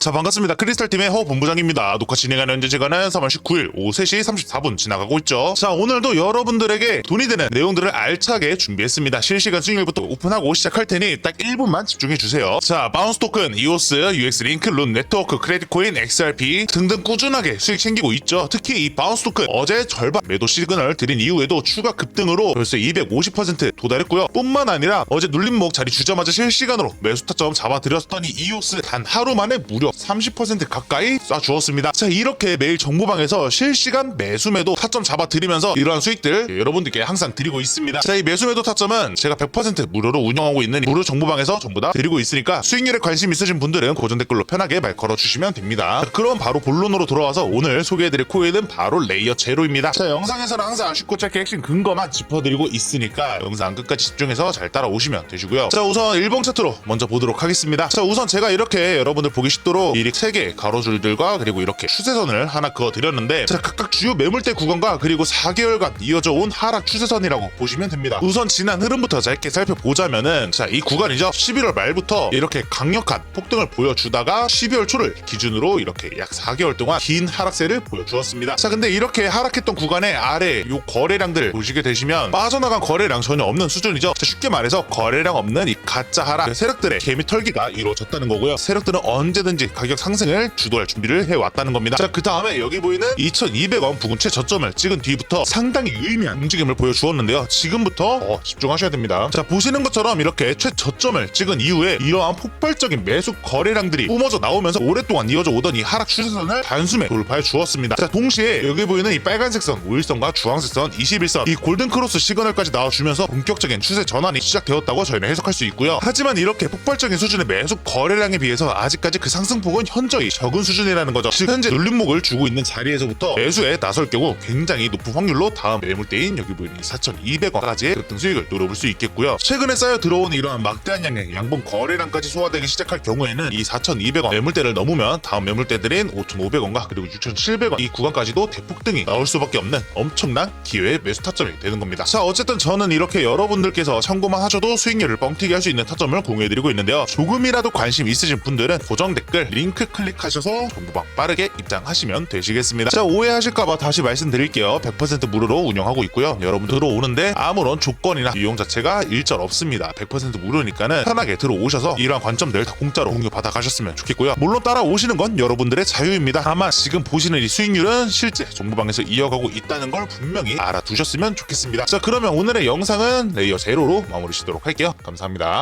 자 반갑습니다. 크리스탈팀의 허 본부장입니다. 녹화 진행하는 현재 시간은 3월 19일 오후 3시 34분 지나가고 있죠. 자 오늘도 여러분들에게 돈이 되는 내용들을 알차게 준비했습니다. 실시간 수익률부터 오픈하고 시작할 테니 딱 1분만 집중해주세요. 자 바운스 토큰, 이오스, UX 링크, 룬 네트워크, 크레딧 코인, XRP 등등 꾸준하게 수익 챙기고 있죠. 특히 이 바운스 토큰 어제 절반 매도 시그널 드린 이후에도 추가 급등으로 벌써 250% 도달했고요. 뿐만 아니라 어제 눌림목 자리 주자마자 실시간으로 매수 타점 잡아드렸더니 이오스 단 하루 만에 무려 30% 가까이 쏴주었습니다. 자 이렇게 매일 정보방에서 실시간 매수매도 타점 잡아드리면서 이러한 수익들 여러분들께 항상 드리고 있습니다. 자 이 매수매도 타점은 제가 100% 무료로 운영하고 있는 무료 정보방에서 전부 다 드리고 있으니까 수익률에 관심 있으신 분들은 고정 댓글로 편하게 말 걸어주시면 됩니다. 자, 그럼 바로 본론으로 돌아와서 오늘 소개해드릴 코인은 바로 레이어 제로입니다. 자 영상에서는 항상 쉽고 짧게 핵심 근거만 짚어드리고 있으니까 영상 끝까지 집중해서 잘 따라오시면 되시고요. 자 우선 일봉 차트로 먼저 보도록 하겠습니다. 자 우선 제가 이렇게 여러분들 보기 쉽도록 미리 3개 가로줄들과 그리고 이렇게 추세선을 하나 그어 드렸는데 자 각각 주요 매물대 구간과 그리고 4개월간 이어져 온 하락 추세선이라고 보시면 됩니다. 우선 지난 흐름부터 짧게 살펴보자면은 자 이 구간이죠. 11월 말부터 이렇게 강력한 폭등을 보여주다가 12월 초를 기준으로 이렇게 약 4개월 동안 긴 하락세를 보여주었습니다. 자 근데 이렇게 하락했던 구간의 아래 요 거래량들 보시게 되시면 빠져나간 거래량 전혀 없는 수준이죠. 자, 쉽게 말해서 거래량 없는 이 가짜 하락 그 세력들의 개미 털기가 이루어졌다는 거고요. 세력들은 언제든지 가격 상승을 주도할 준비를 해왔다는 겁니다. 자 그 다음에 여기 보이는 2,200원 부근 최저점을 찍은 뒤부터 상당히 유의미한 움직임을 보여주었는데요. 지금부터 어, 집중하셔야 됩니다. 자 보시는 것처럼 이렇게 최저점을 찍은 이후에 이러한 폭발적인 매수 거래량들이 뿜어져 나오면서 오랫동안 이어져 오던 이 하락 추세선을 단숨에 돌파해 주었습니다. 자 동시에 여기 보이는 이 빨간색 선 5일선과 주황색 선 21선 이 골든 크로스 시그널까지 나와주면서 본격적인 추세 전환이 시작되었다고 저희는 해석할 수 있고요. 하지만 이렇게 폭발적인 수준의 매수 거래량에 비해서 아직까지 그 상승 폭은 현저히 적은 수준이라는 거죠. 즉 현재 눌림목을 주고 있는 자리에서부터 매수에 나설 경우 굉장히 높은 확률로 다음 매물대인 여기 보이는 4,200원까지의 급등 수익을 노려볼 수 있겠고요. 최근에 쌓여 들어온 이러한 막대한 양의 양봉 거래량까지 소화되기 시작할 경우에는 이 4,200원 매물대를 넘으면 다음 매물대들인 5,500원과 그리고 6,700원 이 구간까지도 대폭등이 나올 수밖에 없는 엄청난 기회의 매수 타점이 되는 겁니다. 자 어쨌든 저는 이렇게 여러분들께서 참고만 하셔도 수익률을 뻥튀기 할 수 있는 타점을 공유해드리고 있는데요. 조금이라도 관심 있으신 분들은 고정 댓글 링크 클릭하셔서 정보방 빠르게 입장하시면 되시겠습니다. 자 오해하실까봐 다시 말씀드릴게요. 100% 무료로 운영하고 있고요. 여러분 들어오는데 아무런 조건이나 이용 자체가 일절 없습니다. 100% 무료니까는 편하게 들어오셔서 이러한 관점들 다 공짜로 공유 받아 가셨으면 좋겠고요. 물론 따라오시는 건 여러분들의 자유입니다. 다만 지금 보시는 이 수익률은 실제 정보방에서 이어가고 있다는 걸 분명히 알아두셨으면 좋겠습니다. 자 그러면 오늘의 영상은 레이어 제로로 마무리 짓도록 할게요. 감사합니다.